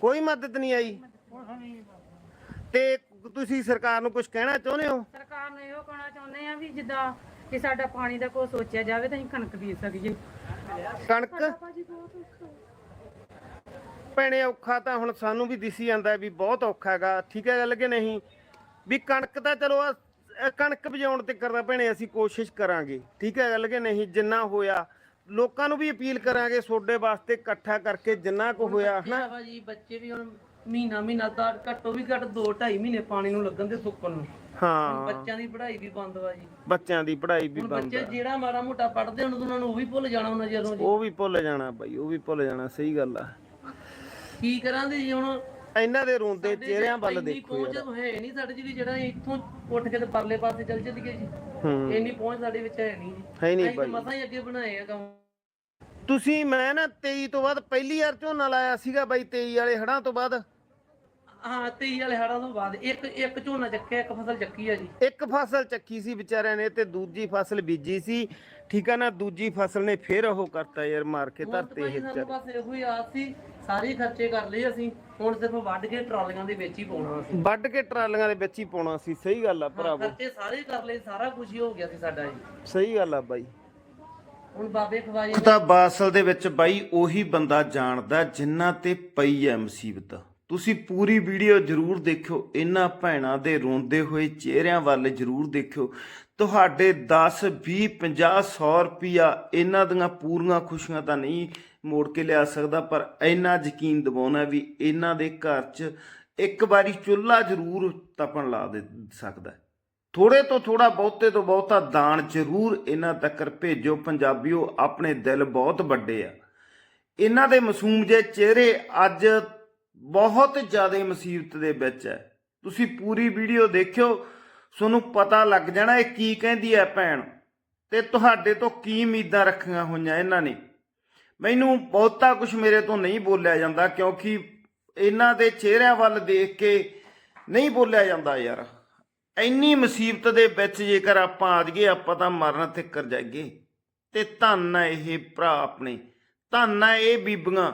ਕੋਈ ਮਦਦ ਨਹੀਂ ਆਈ। ਤੇ ਤੁਸੀਂ ਸਰਕਾਰ ਨੂੰ ਕੁਝ ਕਹਿਣਾ ਚਾਹੁੰਦੇ ਹੋ? ਸਰਕਾਰ ਨੂੰ ਇਹੋ ਕਹਿਣਾ ਚਾਹੁੰਦੇ ਆ ਵੀ ਜਿੱਦਾਂ ਕਿ ਸਾਡਾ ਪਾਣੀ ਦਾ ਕੋਈ ਸੋਚਿਆ ਜਾਵੇ ਤਾਂ ਅਸੀਂ ਕਣਕ ਬੀਜ ਸਕੀਏ। ਕਣਕ? ਭੈਣੇ ਔਖਾ ਤਾਂ ਹੁਣ ਸਾਨੂੰ ਵੀ ਦਿਸੀ ਜਾਂਦਾ ਵੀ ਬਹੁਤ ਔਖਾ ਹੈਗਾ। ਠੀਕ ਹੈ ਗੱਲ ਕਿ ਨਹੀਂ? ਵੀ ਕਣਕ ਤਾਂ ਚਲੋ ਇਹ ਕਣਕ ਬਜਾਉਣ ਤੇ ਕਰਦਾ ਭੈਣੇ ਅਸੀਂ ਕੋਸ਼ਿਸ਼ ਕਰਾਂਗੇ। ਠੀਕ ਹੈ ਗੱਲ ਕਿ ਨਹੀਂ? ਜਿੰਨਾ ਹੋਇਆ ਲੋਕਾਂ ਨੂੰ ਵੀ ਅਪੀਲ ਕਰਾਂਗੇ ਤੁਹਾਡੇ ਵਾਸਤੇ ਇਕੱਠਾ ਕਰਕੇ ਜਿੰਨਾ ਕੁ ਹੋਇਆ ਹਨਾ? ਵਾ ਜੀ ਬੱਚੇ ਵੀ ਹੁਣ ਮਹੀਨਾ ਮਹੀਨਾ ਦਾ ਘੱਟੋ ਵੀ ਘੱਟ 2 2.5 ਮਹੀਨੇ ਪਾਣੀ ਨੂੰ ਲੱਗਣ ਤੇ ਸੁੱਕਣ ਨੂੰ। ਹਾਂ। ਬੱਚਿਆਂ ਦੀ ਪੜ੍ਹਾਈ ਵੀ ਬੰਦ ਵਾ ਜੀ। ਬੱਚਿਆਂ ਦੀ ਪੜ੍ਹਾਈ ਵੀ ਹੁਣ ਬੰਦ ਬੱਚੇ ਆ। ਜਿਹੜਾ ਮਾੜਾ ਮੋਟਾ ਪੜ੍ਹਦੇ ਹੁਣ ਉਹਨਾਂ ਨੂੰ ਉਹ ਵੀ ਭੁੱਲ ਜਾਣਾ ਉਹਨਾਂ ਜਦੋਂ ਜੀ। ਉਹ ਵੀ ਭੁੱਲ ਜਾਣਾ ਬਾਈ ਉਹ ਵੀ ਭੁੱਲ ਜਾਣਾ ਸਹੀ ਗੱਲ ਆ। ਕੀ ਕਰਾਂਗੇ ਜੀ ਹੁਣ? ਇਹਨਾਂ ਦੇ ਰੋਂਦੇ ਚਿਹਰਿਆਂ ਵੱਲ ਦੇਖੋ ਪਹੁੰਚ ਹੈ ਨਹੀਂ ਸਾਡੇ ਜੀ ਜਿਹੜਾ ਇੱਥੋਂ ਉੱਠ ਕੇ ਤੇ ਪਰਲੇ ਪਾਸੇ ਚੱਲ ਚੱਲੀਏ ਜੀ। ਹੂੰ। ਇੰਨੀ ਪਹੁੰਚ ਸਾਡੇ ਵਿੱਚ ਹੈ ਨਹੀਂ ਜੀ। ਹੈ ਨਹੀਂ ਬਾਈ ਮਸਾਂ ਹੀ ਅੱਗੇ ਬਣਾਏ ਆ ਕੰਮ। ਤੁਸੀਂ ਮੈਂ ਨਾ 23 ਤੋਂ ਬਾਅਦ ਪਹਿਲੀ ਵਾਰ ਝੋਨਾ ਲਾਇਆ ਸੀਗਾ ਬਾਈ 23 ਵਾਲੇ ਹੜਾਂ ਤੋਂ ਬਾਅਦ। ਹਾਂ 23 ਵਾਲੇ ਹੜਾਂ ਤੋਂ ਬਾਅਦ। ਇੱਕ ਇੱਕ ਝੋਨਾ ਚੱਕਿਆ ਇੱਕ ਫਸਲ ਚੱਕੀ ਆ ਜੀ। ਇੱਕ ਫਸਲ ਚੱਕੀ ਸੀ ਵਿਚਾਰਿਆਂ ਨੇ ਤੇ ਦੂਜੀ ਫਸਲ ਬੀਜੀ ਸੀ। ਠੀਕ ਆ ਨਾ ਦੂਜੀ ਫਸਲ ਨੇ ਫੇਰ ਉਹ ਕਰਤਾ ਯਾਰ ਮਾਰ ਕੇ ਧਰਤੇ ਭਾਈ ਇਹ ਬਸ ਇਹੋ ਹੀ ਆਸ ਸੀ ਸਾਰੇ ਖਰਚੇ ਕਰ ਲਏ ਅਸੀਂ ਹੁਣ ਸਿਰਫ ਵੱਢ ਕੇ ਟਰਾਲੀਆਂ ਦੇ ਵਿੱਚ ਹੀ ਪਾਉਣਾ ਸੀ ਵੱਢ ਕੇ ਟਰਾਲੀਆਂ ਦੇ ਵਿੱਚ ਹੀ ਪਾਉਣਾ ਸੀ ਸਹੀ ਗੱਲ ਆ ਭਰਾਵੋ। ਖਰਚੇ ਸਾਰੇ ਕਰ ਲਏ ਸਾਰਾ ਕੁਝ ਹੀ ਹੋ ਗਿਆ ਸੀ ਸਾਡਾ ਜੀ। ਸਹੀ ਗੱਲ ਆ ਬਾਈ। ਹੁਣ ਬਾਬੇ ਖਵਾਜੇ ਤਾਂ ਬਾਸਲ ਦੇ ਵਿੱਚ ਬਾਈ ਉਹੀ ਬੰਦਾ ਜਾਣਦਾ ਜਿੰਨਾ ਤੇ ਪਈ ਐ ਮੁਸੀਬਤ। ਤੁਸੀਂ ਪੂਰੀ ਵੀਡੀਓ ਜਰੂਰ ਦੇਖਿਓ, ਇਹਨਾਂ ਭੈਣਾਂ ਦੇ ਰੋਂਦੇ ਹੋਏ ਚਿਹਰਿਆਂ ਵੱਲ ਜਰੂਰ ਦੇਖਿਓ ਤੁਹਾਡੇ 10 20 50 100 ਰੁਪਿਆ ਇਹਨਾਂ ਦੀਆਂ ਪੂਰੀਆਂ ਖੁਸ਼ੀਆਂ ਤਾਂ ਨਹੀਂ ਮੋੜ ਕੇ ਲਿਆ ਸਕਦਾ, ਪਰ ਇੰਨਾ ਯਕੀਨ ਦਿਵਾਉਣਾ ਵੀ ਇਹਨਾਂ ਦੇ ਘਰ 'ਚ ਇੱਕ ਵਾਰੀ ਚੁੱਲ੍ਹਾ ਜਰੂਰ ਤਪਣ ਲਾ ਦੇ, ਸਕਦਾ ਹੈ। ਥੋੜੇ ਤੋਂ ਥੋੜਾ ਬਹੁਤੇ ਤੋਂ ਬਹੁਤਾ ਦਾਨ ਜ਼ਰੂਰ ਇਹਨਾਂ ਤੱਕ ਭੇਜੋ, ਪੰਜਾਬੀਓ ਆਪਣੇ ਦਿਲ ਬਹੁਤ ਵੱਡੇ ਆ ਇਹਨਾਂ ਦੇ ਮਾਸੂਮ ਜੇ ਚਿਹਰੇ ਅੱਜ ਬਹੁਤ ਜ਼ਿਆਦਾ ਮੁਸੀਬਤ ਦੇ ਵਿੱਚ ਹੈ। ਤੁਸੀਂ ਪੂਰੀ ਵੀਡੀਓ ਦੇਖਿਓ, ਤੁਹਾਨੂੰ ਪਤਾ ਲੱਗ ਜਾਣਾ ਇਹ ਕੀ ਕਹਿੰਦੀ ਹੈ ਭੈਣ। ਤੇ ਤੁਹਾਡੇ ਤੋਂ ਕੀ ਉਮੀਦਾਂ ਰੱਖੀਆਂ ਹੋਈਆਂ ਇਹਨਾਂ ਨੇ। ਮੈਨੂੰ ਬਹੁਤਾ ਕੁਝ ਮੇਰੇ ਤੋਂ ਨਹੀਂ ਬੋਲਿਆ ਜਾਂਦਾ, ਕਿਉਂਕਿ ਇਹਨਾਂ ਦੇ ਚਿਹਰਿਆਂ ਵੱਲ ਦੇਖ ਕੇ ਨਹੀਂ ਬੋਲਿਆ ਜਾਂਦਾ ਯਾਰ। ਇੰਨੀ ਮੁਸੀਬਤ ਦੇ ਵਿੱਚ ਜੇਕਰ ਆਪਾਂ ਆ ਜਾਈਏ, ਆਪਾਂ ਤਾਂ ਮਰਨ ਤੇ ਜਾਈਏ। ਤੇ ਧੰਨ ਹੈ ਇਹ ਭਰਾ ਆਪਣੇ। ਧੰਨ ਹੈ ਇਹ ਬੀਬੀਆਂ,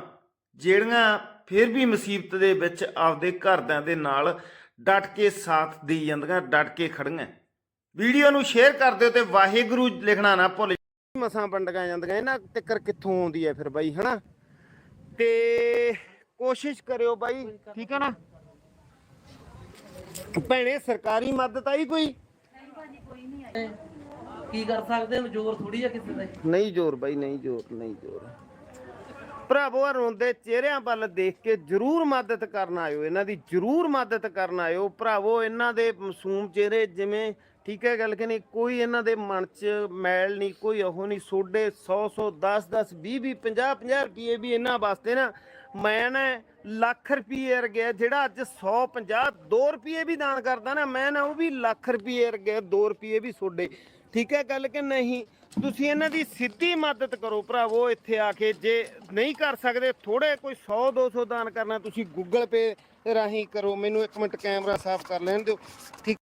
ਜਿਹੜੀਆਂ ਫਿਰ ਵੀ ਮੁਸੀਬਤ ਦੇ ਵਿੱਚ ਆਪਦੇ ਘਰਦਿਆਂ ਦੇ ਨਾਲ ਡਟ ਕੇ ਸਾਥ ਦੇ ਜਾਂਦੀਆਂ ਡਟ ਕੇ ਖੜੀਆਂ। ਵੀਡੀਓ ਨੂੰ ਸ਼ੇਅਰ ਕਰ ਦਿਓ ਤੇ ਵਾਹਿਗੁਰੂ ਲਿਖਣਾ ਨਾ ਭੁੱਲ ਮਸਾਂ ਵੰਡੀਆਂ ਜਾਂਦੀਆਂ ਇਹਨਾਂ ਤਿੱਕਰ ਕਿੱਥੋਂ ਆਉਂਦੀ ਹੈ ਫਿਰ ਬਾਈ ਹਨਾ? ਤੇ ਕੋਸ਼ਿਸ਼ ਕਰਿਓ ਬਾਈ ਠੀਕ ਹੈ ਨਾ? ਭੈਣੇ ਸਰਕਾਰੀ ਮਦਦ ਆਈ ਕੋਈ? ਕੀ ਕਰ ਸਕਦੇ ਹਾਂ? ਜ਼ੋਰ ਥੋੜੀ ਆ ਕਿਸੇ ਦਾ। ਨਹੀਂ ਜ਼ੋਰ ਬਾਈ ਨਹੀਂ ਜ਼ੋਰ ਨਹੀਂ ਜ਼ੋਰ। ਭਰਾਵੋ, ਆਹ ਰੋਂਦੇ ਚਿਹਰਿਆਂ ਵੱਲ ਦੇਖ ਕੇ ਜਰੂਰ ਮਦਦ ਕਰਨ ਆਇਓ, ਇਹਨਾਂ ਦੀ ਜਰੂਰ ਮਦਦ ਕਰਨ ਆਇਓ। ਭਰਾਵੋ, ਇਹਨਾਂ ਦੇ ਮਾਸੂਮ ਚਿਹਰੇ ਜਿਵੇਂ ਠੀਕ ਹੈ ਗੱਲ ਕਿ ਨਹੀਂ, ਕੋਈ ਇਹਨਾਂ ਦੇ ਮਨ 'ਚ ਮੈਲ ਨਹੀਂ, ਕੋਈ ਉਹ ਨਹੀਂ ਸੋਡੇ 100 100 10 10 20 20 50 50 ਰੁਪਏ ਵੀ ਇਹਨਾਂ ਵਾਸਤੇ ਨਾ ਮੈਂ ਨਾ ਲੱਖ ਰੁਪਏ ਰਗਿਆ ਜਿਹੜਾ ਅੱਜ 150 2 ਰੁਪਏ ਵੀ ਦਾਨ ਕਰਦਾ ਨਾ, ਮੈਂ ਨਾ ਉਹ ਵੀ ਲੱਖ ਰੁਪਏ ਰਗਿਆ 2 ਰੁਪਏ ਵੀ ਸੋਡੇ ਠੀਕ ਹੈ ਗੱਲ ਕਿ ਨਹੀਂ? ਤੁਸੀਂ ਇਹਨਾਂ ਦੀ ਸਿੱਧੀ ਮਦਦ ਕਰੋ ਭਰਾਵੋ, ਇੱਥੇ ਆ ਕੇ ਜੇ ਨਹੀਂ ਕਰ ਸਕਦੇ ਥੋੜੇ ਕੋਈ 100 200 ਦਾਨ ਕਰਨਾ, ਤੁਸੀਂ ਗੂਗਲ ਪੇ ਰਾਹੀਂ ਕਰੋ, ਮੈਨੂੰ ਇੱਕ ਮਿੰਟ ਕੈਮਰਾ ਸਾਫ਼ ਕਰ ਲੈਣ ਦਿਓ। ਠੀਕ